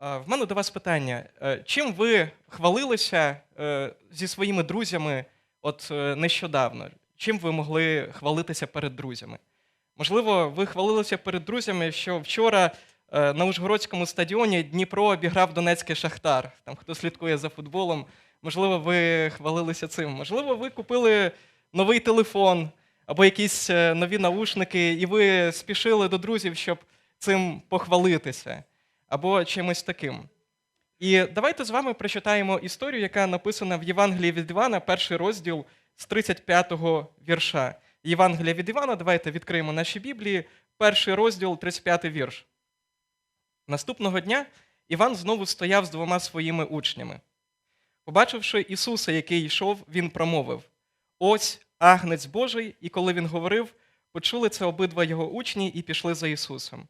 В мене до вас питання. Е, Чим ви хвалилися е, зі своїми друзями от е, нещодавно? Чим ви могли хвалитися перед друзями? Можливо, ви хвалилися перед друзями, що вчора на Ужгородському стадіоні Дніпро обіграв Донецький Шахтар. Там хто слідкує за футболом, можливо, ви хвалилися цим. Можливо, ви купили новий телефон або якісь нові наушники, і ви спішили до друзів, щоб цим похвалитися або чимось таким. І давайте з вами прочитаємо історію, яка написана в Євангелії від Івана, перший розділ з 35-го вірша. Євангелія від Івана, давайте відкриємо наші Біблії, перший розділ, 35 вірш. Наступного дня Іван знову стояв з двома своїми учнями. Побачивши Ісуса, який йшов, він промовив: Ось агнець Божий, і коли він говорив, почули це обидва його учні і пішли за Ісусом.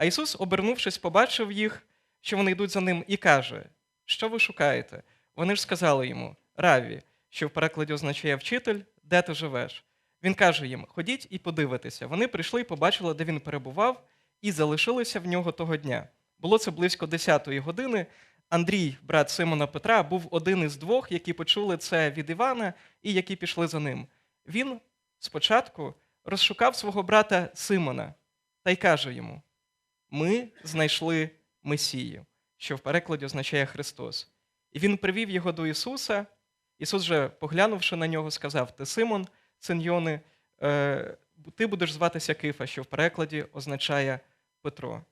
А Ісус, обернувшись, побачив їх, що вони йдуть за ним, і каже: Що ви шукаєте? Вони ж сказали йому: Раві, що в перекладі означає вчитель, де ти живеш? Він каже їм: Ходіть і подивитися. Вони прийшли і побачили, де він перебував, і залишилися в нього того дня. Було це близько 10-ї години. Андрій, брат Симона Петра, був один із двох, які почули це від Івана і які пішли за ним. Він спочатку розшукав свого брата Симона та й каже йому: Ми знайшли Месію, що в перекладі означає Христос. І він привів його до Ісуса. Ісус же, поглянувши на нього, сказав: Ти Симон, син Йони, е, ти будеш зватися Кифа, що в перекладі означає Петро.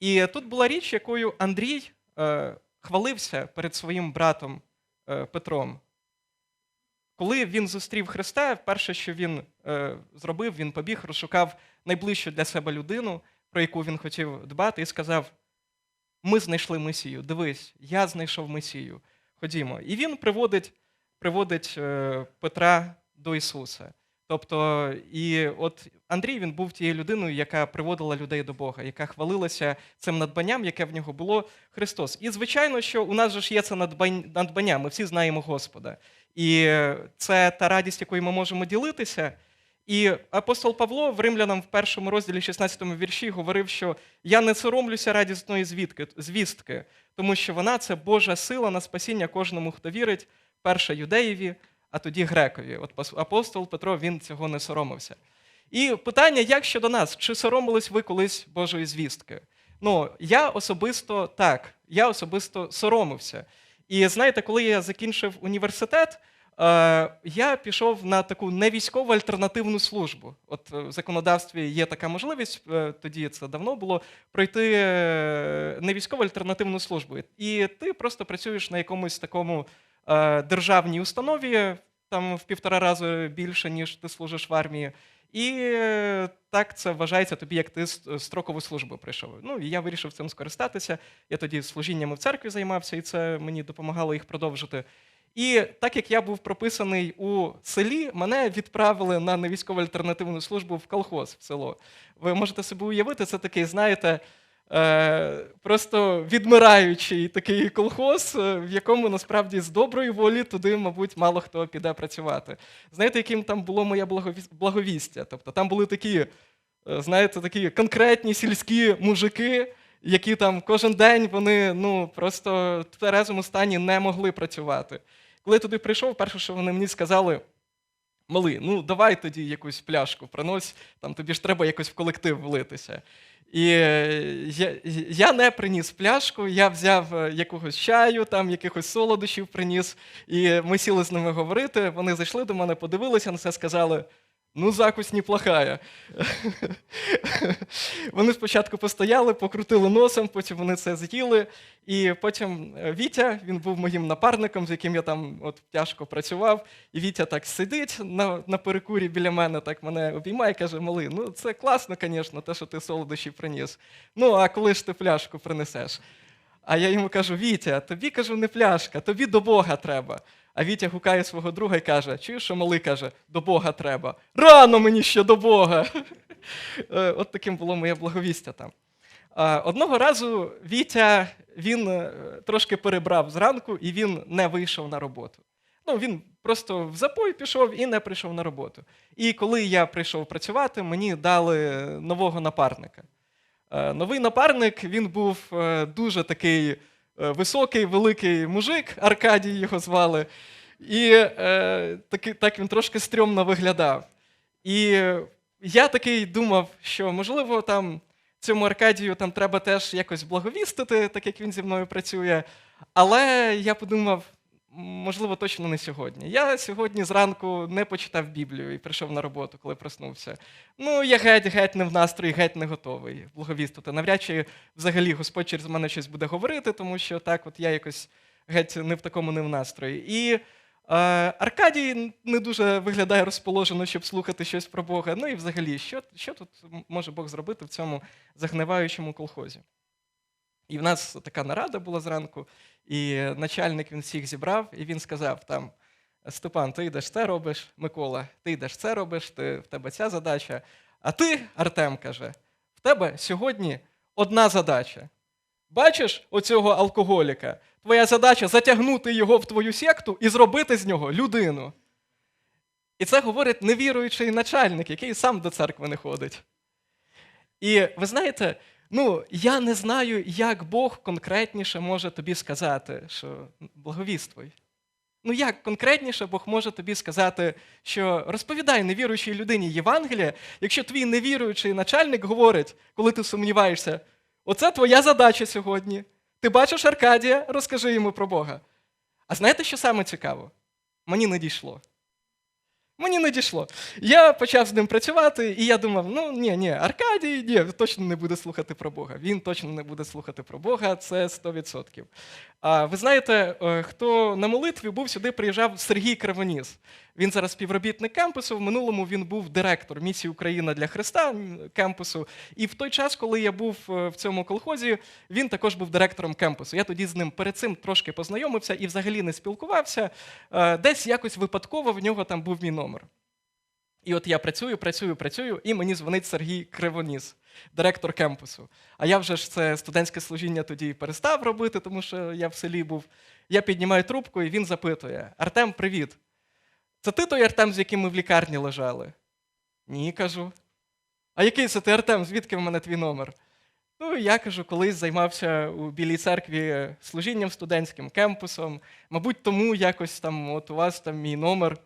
І тут була річ, якою Андрій е, хвалився перед своїм братом е, Петром. Коли він зустрів Христа, перше, що він зробив, він побіг, розшукав найближчу для себе людину, про яку він хотів дбати, і сказав: Ми знайшли Месію. Дивись, я знайшов Месію. Ходімо. І він приводить, приводить е, Петра до Ісуса. Тобто, і от Андрій він був тією людиною, яка приводила людей до Бога, яка хвалилася цим надбанням, яке в нього було Христос. І звичайно, що у нас же ж є це надбання, ми всі знаємо Господа. І це та радість, якою ми можемо ділитися. І апостол Павло в Римлянам в першому розділі 16 вірші говорив, що я не соромлюся радісної звідки, звістки, тому що вона це Божа сила на спасіння кожному, хто вірить, перше юдеєві, а тоді грекові. От пос- апостол Петро він цього не соромився. І питання, як щодо нас, чи соромились ви колись Божої звістки? Ну, я особисто так, я особисто соромився. І знаєте, коли я закінчив університет, я пішов на таку невійськову альтернативну службу. От е, в законодавстві є така можливість, е, тоді це давно було, пройти е, невійськову альтернативну службу. І ти просто працюєш на якомусь такому е, державній установі, там в півтора рази більше, ніж ти служиш в армії. І е, так це вважається тобі, як ти строкову службу прийшов. Ну і я вирішив цим скористатися. Я тоді служіннями в церкві займався, і це мені допомагало їх продовжити. І так як я був прописаний у селі, мене відправили на невійськову альтернативну службу в колхоз в село. Ви можете собі уявити, це такий, знаєте, е, просто відмираючий такий колхоз, е, в якому насправді з доброї волі туди, мабуть, мало хто піде працювати. Знаєте, яким там було моє благовіс- благовістя? Тобто там були такі, е, знаєте, такі конкретні сільські мужики, які там кожен день вони ну, просто в тверезому стані не могли працювати. Коли я туди прийшов, перше, що вони мені сказали, малий, ну давай тоді якусь пляшку принось, там тобі ж треба якось в колектив влитися. І е, я, я не приніс пляшку, я взяв е, якогось чаю, там якихось солодощів приніс, і ми сіли з ними говорити. Вони зайшли до мене, подивилися на це, сказали: ну, закусь неплохая. Вони спочатку постояли, покрутили носом, потім вони це з'їли. І потім е, Вітя, він був моїм напарником, з яким я там от тяжко працював. І Вітя так сидить на, на перекурі біля мене, так мене обіймає, каже: Малий, ну це класно, звісно, те, що ти солодощі приніс. Ну, а коли ж ти пляшку принесеш? А я йому кажу: Вітя, тобі кажу, не пляшка, тобі до Бога треба. А Вітя гукає свого друга і каже: Чуєш, що малий каже, до Бога треба. Рано мені ще до Бога. Е, От таким було моє благовістя там. Одного разу Вітя він е, трошки перебрав зранку і він не вийшов на роботу. Ну, він просто в запой пішов і не прийшов на роботу. І коли я прийшов працювати, мені дали нового напарника. Е, Новий напарник він був дуже такий високий, великий мужик, Аркадій його звали. І е, так, так він трошки стрьомно виглядав. І я такий думав, що можливо там цьому Аркадію там треба теж якось благовістити, так як він зі мною працює. Але я подумав, можливо, точно не сьогодні. Я сьогодні зранку не почитав Біблію і прийшов на роботу, коли проснувся. Ну, я геть-геть не в настрої, геть не готовий благовістити. Навряд чи взагалі Господь через мене щось буде говорити, тому що так, от я якось геть не в такому не в настрої. І е, Аркадій не дуже виглядає розположено, щоб слухати щось про Бога. Ну і взагалі, що, що тут може Бог зробити в цьому загниваючому колхозі? І в нас така нарада була зранку, і начальник він всіх зібрав, і він сказав там: Степан, ти йдеш це робиш, Микола, ти йдеш це робиш, ти, в тебе ця задача. А ти, Артем, каже, в тебе сьогодні одна задача. Бачиш оцього алкоголіка? Твоя задача затягнути його в твою секту і зробити з нього людину. І це говорить невіруючий начальник, який сам до церкви не ходить. І ви знаєте, ну, я не знаю, як Бог конкретніше може тобі сказати, що благовіствуй. Ну, як конкретніше Бог може тобі сказати, що розповідай невіруючій людині Євангелія, якщо твій невіруючий начальник говорить, коли ти сумніваєшся, оце твоя задача сьогодні. Ти бачиш Аркадія, розкажи йому про Бога. А знаєте, що саме цікаво? Мені не дійшло. Мені не дійшло. Я почав з ним працювати, і я думав: ну ні, ні, Аркадій ні, точно не буде слухати про Бога. Він точно не буде слухати про Бога, це 100%. А ви знаєте, е, хто на молитві був сюди, приїжджав Сергій Кривоніс. Він зараз співробітник кампусу. В минулому він був директор місії Україна для Христа м, кампусу. І в той час, коли я був е, в цьому колхозі, він також був директором кампусу. Я тоді з ним перед цим трошки познайомився і взагалі не спілкувався. Е, Десь якось випадково в нього там був мій номер. І от я працюю, працюю, працюю, і мені дзвонить Сергій Кривоніс, директор кемпусу. А я вже ж це студентське служіння тоді перестав робити, тому що я в селі був. Я піднімаю трубку, і він запитує: Артем, привіт. Це ти той Артем, з яким ми в лікарні лежали? Ні, кажу. А який це ти Артем? Звідки в мене твій номер? Ну, я кажу, колись займався у Білій церкві служінням студентським кемпусом. Мабуть, тому якось там от у вас там мій номер.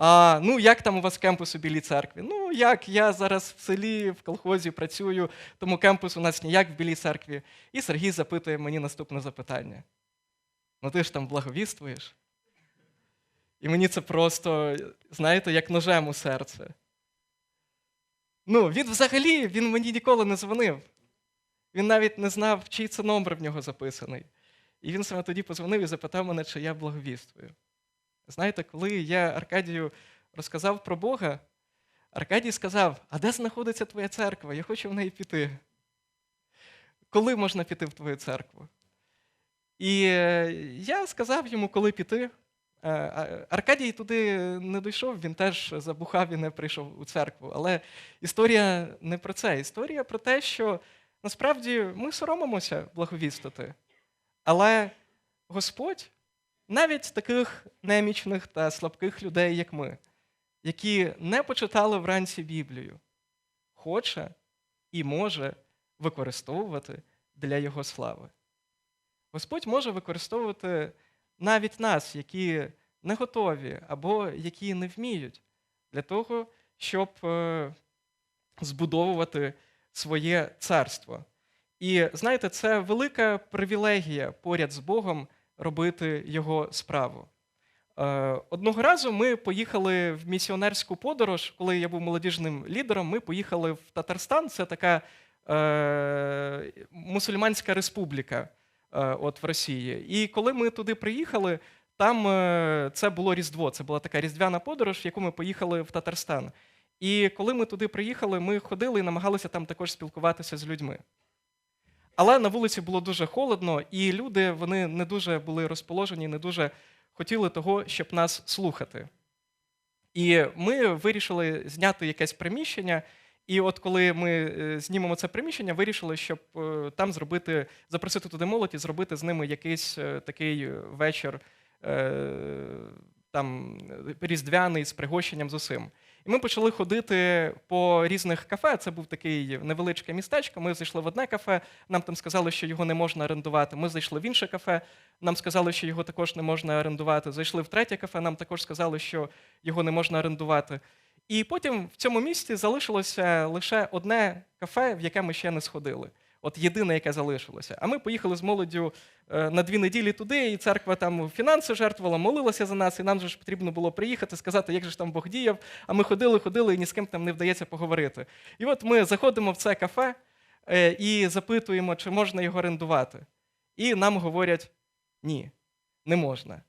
А, ну, як там у вас кемпус у Білій церкві? Ну, як, я зараз в селі, в колхозі працюю, тому кемпус у нас ніяк в Білій церкві. І Сергій запитує мені наступне запитання. Ну ти ж там благовіствуєш? І мені це просто, знаєте, як ножем у серце. Ну, він взагалі він мені ніколи не дзвонив. Він навіть не знав, чий це номер в нього записаний. І він саме тоді позвонив і запитав мене, чи я благовіствую. Знаєте, коли я Аркадію розказав про Бога, Аркадій сказав: А де знаходиться твоя церква? Я хочу в неї піти. Коли можна піти в твою церкву? І е, я сказав йому, коли піти. Е, Аркадій туди не дійшов, він теж забухав і не прийшов у церкву. Але історія не про це. Історія про те, що насправді ми соромимося благовістити. Але Господь навіть таких немічних та слабких людей, як ми, які не почитали вранці Біблію, хоче і може використовувати для Його слави. Господь може використовувати навіть нас, які не готові або які не вміють, для того, щоб е, збудовувати своє царство. І знаєте, це велика привілегія поряд з Богом робити його справу. Е, Одного разу ми поїхали в місіонерську подорож, коли я був молодіжним лідером. Ми поїхали в Татарстан, це така е, мусульманська республіка е, от в Росії. І коли ми туди приїхали, там е, це було Різдво, це була така різдвяна подорож, в яку ми поїхали в Татарстан. І коли ми туди приїхали, ми ходили і намагалися там також спілкуватися з людьми. Але на вулиці було дуже холодно, і люди вони не дуже були розположені, не дуже хотіли того, щоб нас слухати. І ми вирішили зняти якесь приміщення. І от коли ми е, знімемо це приміщення, вирішили, щоб е, там зробити, запросити туди молодь і зробити з ними якийсь е, такий вечір там різдвяний з пригощенням з усім. І ми почали ходити по різних кафе. Це був такий невеличке містечко. Ми зайшли в одне кафе, нам там сказали, що його не можна орендувати. Ми зайшли в інше кафе, нам сказали, що його також не можна орендувати. Зайшли в третє кафе, нам також сказали, що його не можна орендувати. І потім в цьому місті залишилося лише одне кафе, в яке ми ще не сходили. От єдине, яке залишилося. А ми поїхали з молоддю е, на дві неділі туди, і церква там фінанси жертвувала, молилася за нас, і нам же ж потрібно було приїхати, сказати, як же ж там Бог діяв. А ми ходили, ходили, і ні з ким там не вдається поговорити. І от ми заходимо в це кафе е, і запитуємо, чи можна його орендувати. І нам говорять: ні, не можна.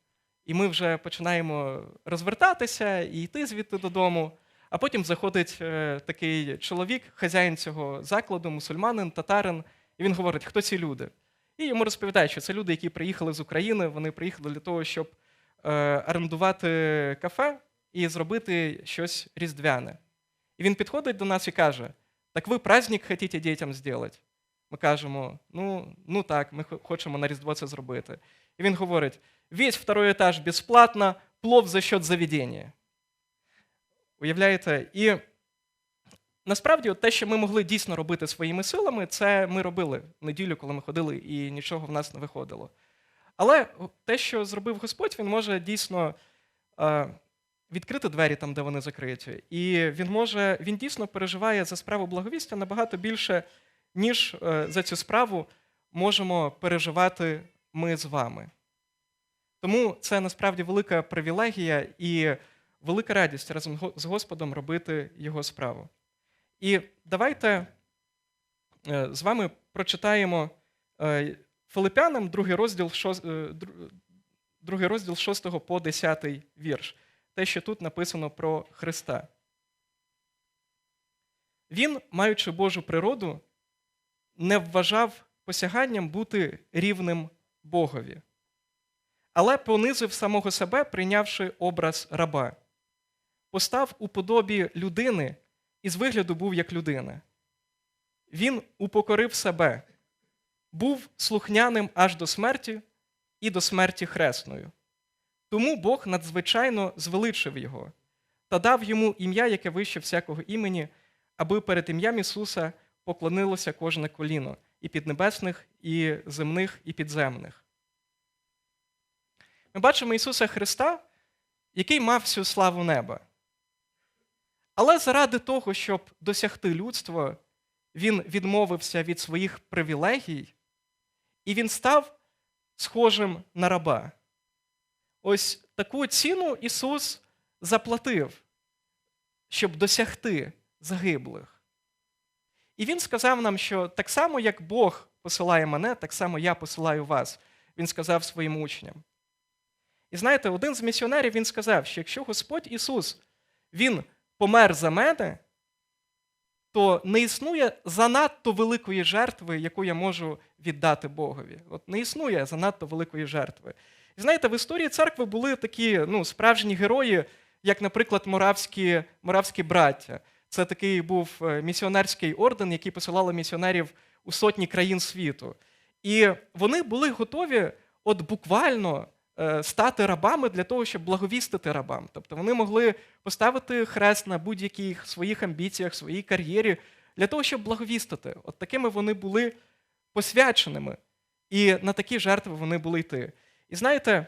І ми вже починаємо розвертатися і йти звідти додому. А потім заходить е, такий чоловік, хазяїн цього закладу, мусульманин, татарин, і він говорить, хто ці люди. І йому розповідають, що це люди, які приїхали з України, вони приїхали для того, щоб е, орендувати кафе і зробити щось різдвяне. І він підходить до нас і каже: Так ви праздник хочете дітям зробити? Ми кажемо, ну, ну так, ми хочемо на Різдво це зробити. І він говорить: весь второй етаж безплатно, плов за счет заведення. Уявляєте? І насправді, от те, що ми могли дійсно робити своїми силами, це ми робили в неділю, коли ми ходили, і нічого в нас не виходило. Але те, що зробив Господь, він може дійсно е, відкрити двері там, де вони закриті. І він може, він дійсно переживає за справу благовістя набагато більше, ніж е, за цю справу можемо переживати ми з вами. Тому це насправді велика привілегія і велика радість разом з Господом робити його справу. І давайте е, з вами прочитаємо е, Филипянам другий розділ, е, дру- другий розділ 6 по 10 вірш. Те, що тут написано про Христа. Він, маючи Божу природу, не вважав посяганням бути рівним Богові, але понизив самого себе, прийнявши образ раба, постав у подобі людини і з вигляду був як людина. Він упокорив себе, був слухняним аж до смерті і до смерті хресною. Тому Бог надзвичайно звеличив його та дав йому ім'я, яке вище всякого імені, аби перед ім'ям Ісуса поклонилося кожне коліно і піднебесних, і земних, і підземних. Ми бачимо Ісуса Христа, який мав всю славу неба. Але заради того, щоб досягти людства, він відмовився від своїх привілегій, і він став схожим на раба. Ось таку ціну Ісус заплатив, щоб досягти загиблих. І Він сказав нам, що так само, як Бог посилає мене, так само я посилаю вас. Він сказав своїм учням. І знаєте, один з місіонерів він сказав, що якщо Господь Ісус Він помер за мене, то не існує занадто великої жертви, яку я можу віддати Богові. От не існує занадто великої жертви. І знаєте, в історії церкви були такі ну, справжні герої, як, наприклад, моравські, моравські браття. Це такий був е, місіонерський орден, який посилали місіонерів у сотні країн світу. І вони були готові от буквально стати рабами для того, щоб благовістити рабам. Тобто вони могли поставити хрест на будь-яких своїх амбіціях, своїй кар'єрі для того, щоб благовістити. От такими вони були посвяченими. І на такі жертви вони були йти. І знаєте,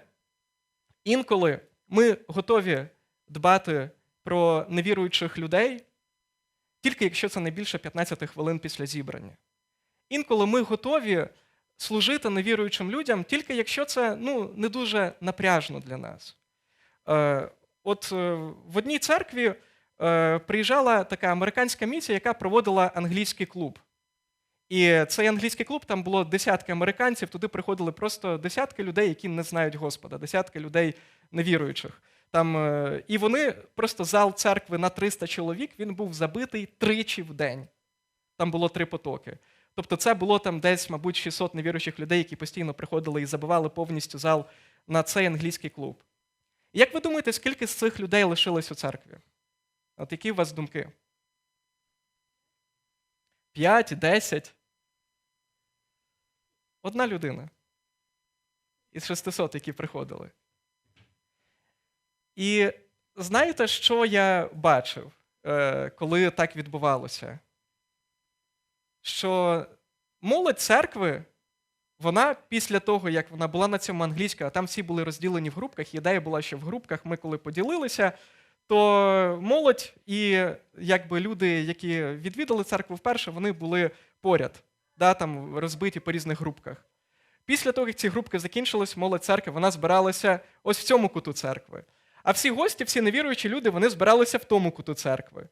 інколи ми готові дбати про невіруючих людей, тільки якщо це не більше 15 хвилин після зібрання. Інколи ми готові служити невіруючим людям, тільки якщо це ну, не дуже напряжно для нас. Е, от е, в одній церкві е, приїжджала така американська місія, яка проводила англійський клуб. І цей англійський клуб, там було десятки американців, туди приходили просто десятки людей, які не знають Господа, десятки людей невіруючих. Там, і вони просто зал церкви на 300 чоловік, він був забитий тричі в день. Там було три потоки. Тобто це було там десь, мабуть, 600 невіруючих людей, які постійно приходили і забивали повністю зал на цей англійський клуб. Як ви думаєте, скільки з цих людей лишилось у церкві? От які у вас думки? П'ять, десять? Одна людина із 600, які приходили. І знаєте, що я бачив? е, коли так відбувалося. Що молодь церкви, вона після того, як вона була на цьому англійська, а там всі були розділені в групках, ідея була, що в групках ми коли поділилися, то молодь і якби люди, які відвідали церкву вперше, вони були поряд, да, там розбиті по різних групках. Після того, як ці групки закінчились, молодь церкви, вона збиралася ось в цьому куту церкви. А всі гості, всі невіруючі люди, вони збиралися в тому куту церкви.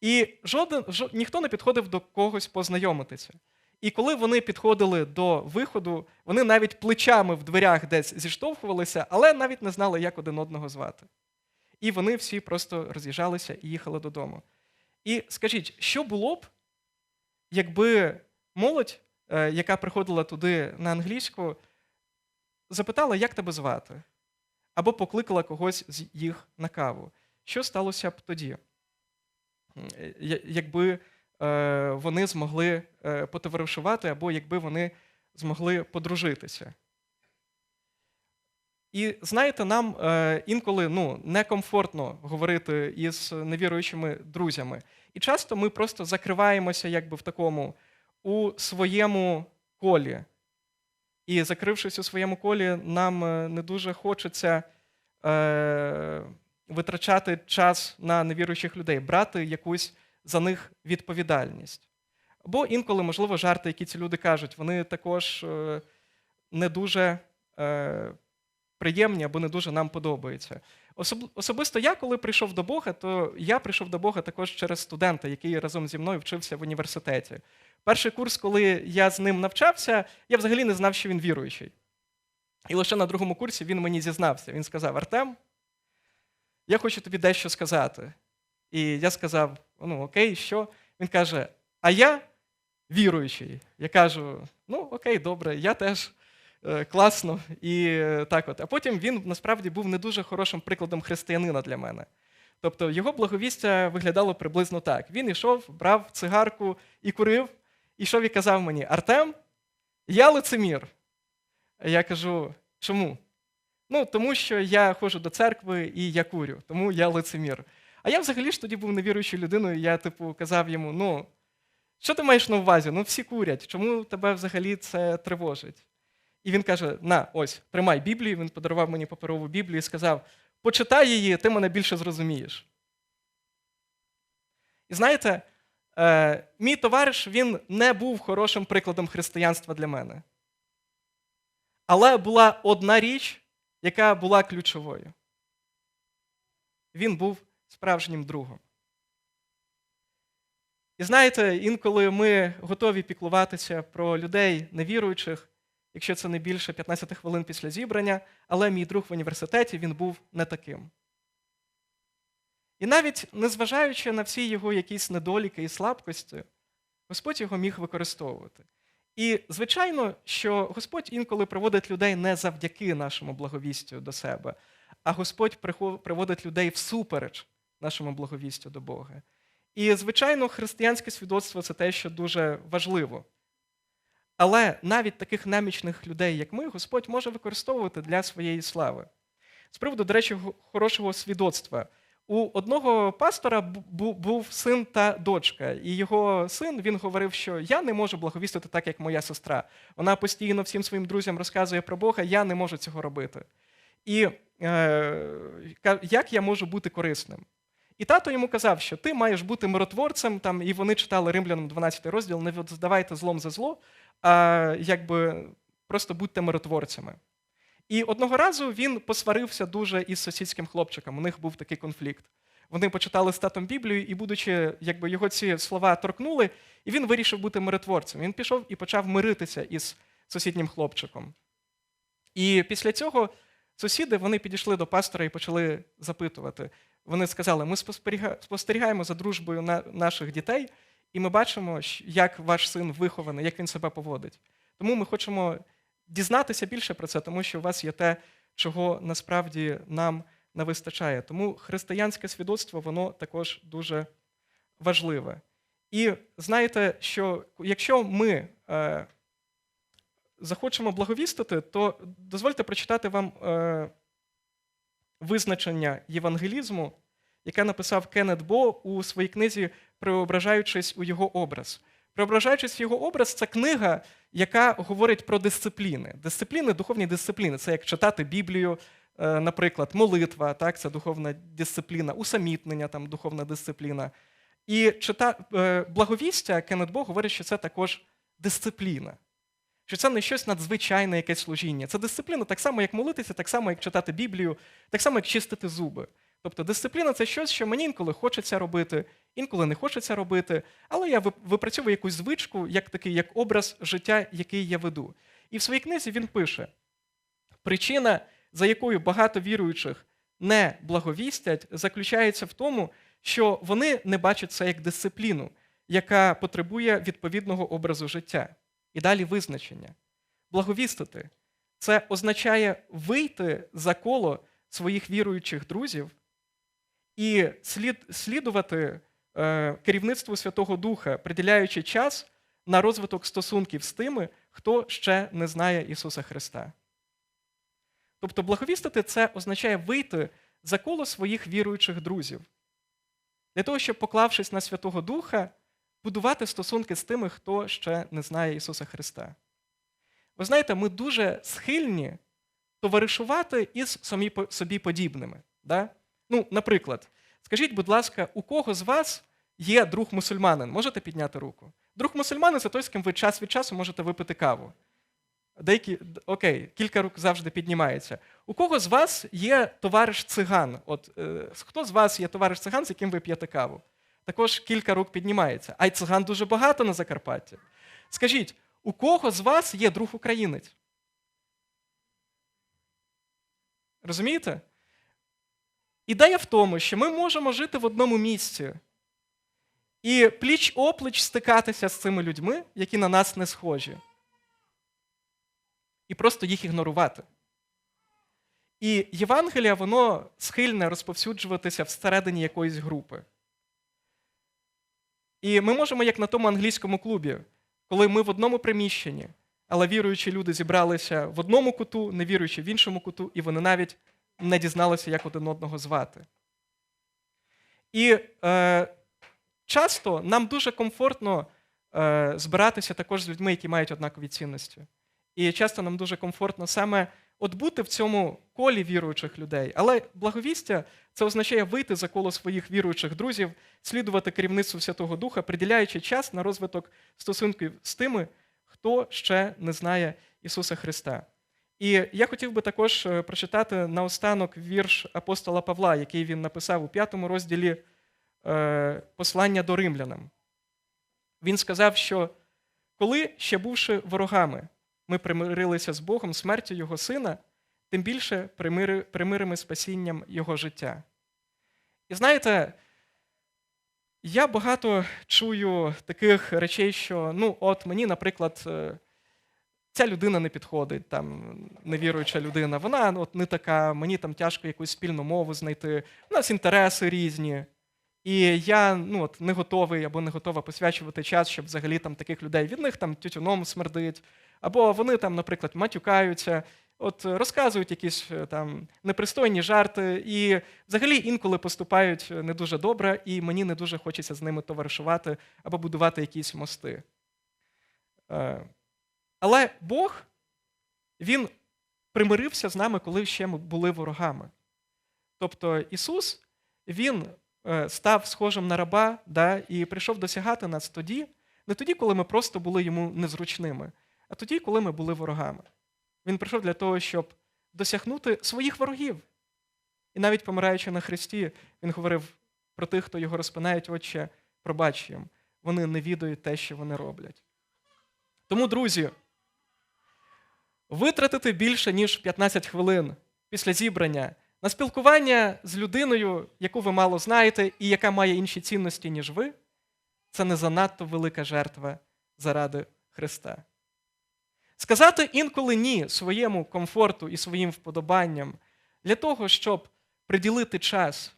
І жоден, жо, ніхто не підходив до когось познайомитися. І коли вони підходили до виходу, вони навіть плечами в дверях десь зіштовхувалися, але навіть не знали, як один одного звати. І вони всі просто роз'їжджалися і їхали додому. І скажіть, що було б, якби молодь, е, яка приходила туди на англійську, запитала, як тебе звати? Або покликала когось з їх на каву. Що сталося б тоді? Е, Якби е, вони змогли е, потоваришувати, або якби вони змогли подружитися. І знаєте, нам інколи ну, некомфортно говорити із невіруючими друзями. І часто ми просто закриваємося якби в такому у своєму колі. І закрившись у своєму колі, нам не дуже хочеться витрачати час на невіруючих людей, брати якусь за них відповідальність. Або інколи, можливо, жарти, які ці люди кажуть, вони також е, не дуже е, приємні або не дуже нам подобаються. Особисто я, коли прийшов до Бога, то я прийшов до Бога також через студента, який разом зі мною вчився в університеті. Перший курс, коли я з ним навчався, я взагалі не знав, що він віруючий. І лише на другому курсі він мені зізнався. Він сказав: Артем, я хочу тобі дещо сказати. І я сказав: ну, окей, що? Він каже: А я віруючий. Я кажу: ну, окей, добре, я теж е, класно. І е, так от. А потім він насправді був не дуже хорошим прикладом християнина для мене. Тобто його благовістя виглядало приблизно так. Він йшов, брав цигарку і курив, і йшов і казав мені: Артем, я лицемір. Я кажу, чому? Ну, тому що я ходжу до церкви і я курю, тому я лицемір. А я взагалі ж тоді був невіруючою людиною, я, типу, казав йому: ну, що ти маєш на увазі? Ну, всі курять, чому тебе взагалі це тривожить? І він каже: на, ось, тримай Біблію. Він подарував мені паперову Біблію і сказав: почитай її, ти мене більше зрозумієш. І знаєте, е, мій товариш він не був хорошим прикладом християнства для мене. Але була одна річ, яка була ключовою. Він був справжнім другом. І знаєте, інколи ми готові піклуватися про людей невіруючих, якщо це не більше 15 хвилин після зібрання, але мій друг в університеті він був не таким. І навіть незважаючи на всі його якісь недоліки і слабкості, Господь його міг використовувати. І, звичайно, що Господь інколи приводить людей не завдяки нашому благовістю до себе, а Господь приводить людей всупереч нашому благовістю до Бога. І, звичайно, християнське свідоцтво це те, що дуже важливо. Але навіть таких немічних людей, як ми, Господь може використовувати для своєї слави. З приводу, до речі, хорошого свідоцтва. У одного пастора був син та дочка, і його син він говорив, що я не можу благовістити так, як моя сестра. Вона постійно всім своїм друзям розказує про Бога, я не можу цього робити. І е, як я можу бути корисним? І тато йому казав, що ти маєш бути миротворцем, там, і вони читали римлянам 12 розділ, не здавайте злом за зло, а якби просто будьте миротворцями. І одного разу він посварився дуже із сусідським хлопчиком. У них був такий конфлікт. Вони почитали з татом Біблію, і, будучи, якби його ці слова торкнули, і він вирішив бути миротворцем. Він пішов і почав миритися із сусіднім хлопчиком. І після цього сусіди вони підійшли до пастора і почали запитувати. Вони сказали: ми спостерігаємо за дружбою наших дітей, і ми бачимо, як ваш син вихований, як він себе поводить. Тому ми хочемо дізнатися більше про це, тому що у вас є те, чого насправді нам не вистачає. Тому християнське свідоцтво воно також дуже важливе. І знаєте, що якщо ми е, захочемо благовістити, то дозвольте прочитати вам е, визначення євангелізму, яке написав Кеннет Бо у своїй книзі Преображаючись у його образ. Преображаючись в його образ, це книга, яка говорить про дисципліни. Дисципліни, духовні дисципліни це як читати Біблію, е, наприклад, молитва, так, це духовна дисципліна, усамітнення, там духовна дисципліна. І чита... е, благовістя Кеннет Бо говорить, що це також дисципліна. Що це не щось надзвичайне, якесь служіння. Це дисципліна так само, як молитися, так само, як читати Біблію, так само, як чистити зуби. Тобто дисципліна це щось, що мені інколи хочеться робити, інколи не хочеться робити, але я випрацьовую якусь звичку, як такий, як образ життя, який я веду. І в своїй книзі він пише: причина, за якою багато віруючих не благовістять, заключається в тому, що вони не бачать це як дисципліну, яка потребує відповідного образу життя. І далі визначення. Благовістити це означає вийти за коло своїх віруючих друзів і слід, слідувати е, керівництву Святого Духа, приділяючи час на розвиток стосунків з тими, хто ще не знає Ісуса Христа. Тобто, благовістити це означає вийти за коло своїх віруючих друзів, для того, щоб, поклавшись на Святого Духа, будувати стосунки з тими, хто ще не знає Ісуса Христа. Ви знаєте, ми дуже схильні товаришувати із собі подібними. Да? Ну, наприклад, скажіть, будь ласка, у кого з вас є друг мусульманин? Можете підняти руку? Друг мусульманин це той, з ким ви час від часу можете випити каву. Деякі, окей, кілька рук завжди піднімається. У кого з вас є товариш циган? От е, хто з вас є товариш циган, з яким ви п'єте каву? Також кілька рук піднімається. А й циган дуже багато на Закарпатті. Скажіть, у кого з вас є друг українець? Розумієте? Ідея в тому, що ми можемо жити в одному місці і пліч опліч стикатися з цими людьми, які на нас не схожі, і просто їх ігнорувати. І Євангелія, воно схильне розповсюджуватися всередині якоїсь групи. І ми можемо, як на тому англійському клубі, коли ми в одному приміщенні, але віруючі люди зібралися в одному куту, не віруючі в іншому куту, і вони навіть не дізналися, як один одного звати. І е, часто нам дуже комфортно е, збиратися також з людьми, які мають однакові цінності. І часто нам дуже комфортно саме от бути в цьому колі віруючих людей. Але благовістя це означає вийти за коло своїх віруючих друзів, слідувати керівництву Святого Духа, приділяючи час на розвиток стосунків з тими, хто ще не знає Ісуса Христа. І я хотів би також е, прочитати наостанок вірш апостола Павла, який він написав у п'ятому розділі е, послання до римлянам. Він сказав, що коли, ще бувши ворогами, ми примирилися з Богом смертю Його Сина, тим більше примири, примиримо спасінням Його життя. І знаєте, я багато чую таких речей, що ну, от мені, наприклад, е, ця людина не підходить, там невіруюча людина, вона от не така, мені там тяжко якусь спільну мову знайти, у нас інтереси різні. І я ну, от, не готовий або не готова посвячувати час, щоб взагалі там таких людей від них там тютюном смердить, або вони там, наприклад, матюкаються, от розказують якісь е, там непристойні жарти, і взагалі інколи поступають не дуже добре, і мені не дуже хочеться з ними товаришувати або будувати якісь мости. Але Бог, Він примирився з нами, коли ще ми були ворогами. Тобто Ісус, Він е, став схожим на раба да, і прийшов досягати нас тоді, не тоді, коли ми просто були йому незручними, а тоді, коли ми були ворогами. Він прийшов для того, щоб досягнути своїх ворогів. І навіть помираючи на Христі, він говорив про тих, хто його розпинають, отче, пробач їм. Вони не відають те, що вони роблять. Тому, друзі, витратити більше, ніж 15 хвилин після зібрання на спілкування з людиною, яку ви мало знаєте, і яка має інші цінності, ніж ви, це не занадто велика жертва заради Христа. Сказати інколи ні своєму комфорту і своїм вподобанням для того, щоб приділити час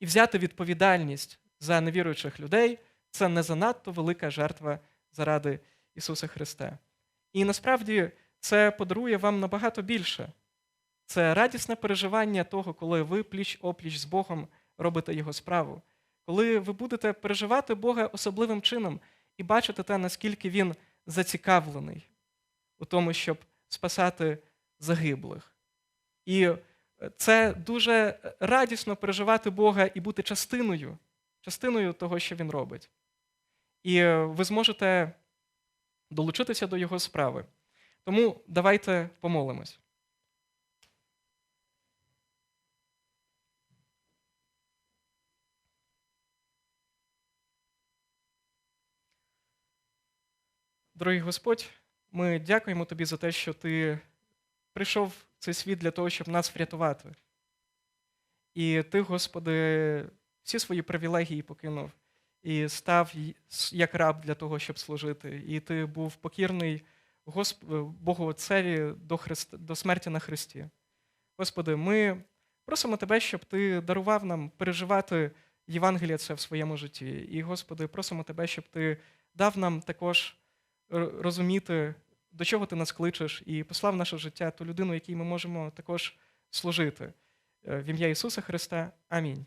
і взяти відповідальність за невіруючих людей, це не занадто велика жертва заради Ісуса Христа. І насправді це подарує вам набагато більше. Це радісне переживання того, коли ви пліч опліч з Богом робите його справу, коли ви будете переживати Бога особливим чином і бачити те, наскільки Він зацікавлений у тому, щоб спасати загиблих. І е, це дуже радісно переживати Бога і бути частиною, частиною того, що Він робить. І е, ви зможете долучитися до Його справи. Тому давайте помолимось. Дорогий Господь, ми дякуємо Тобі за те, що Ти прийшов в цей світ для того, щоб нас врятувати. І Ти, Господи, всі свої привілегії покинув і став як раб для того, щоб служити. І Ти був покірний Госп... Богу Отцеві до, Христ... до смерті на Христі. Господи, ми просимо Тебе, щоб Ти дарував нам переживати Євангеліє це в своєму житті. І, Господи, просимо Тебе, щоб Ти дав нам також розуміти, до чого ти нас кличеш, і послав наше життя ту людину, якій ми можемо також служити. Е, В ім'я Ісуса Христа. Амінь.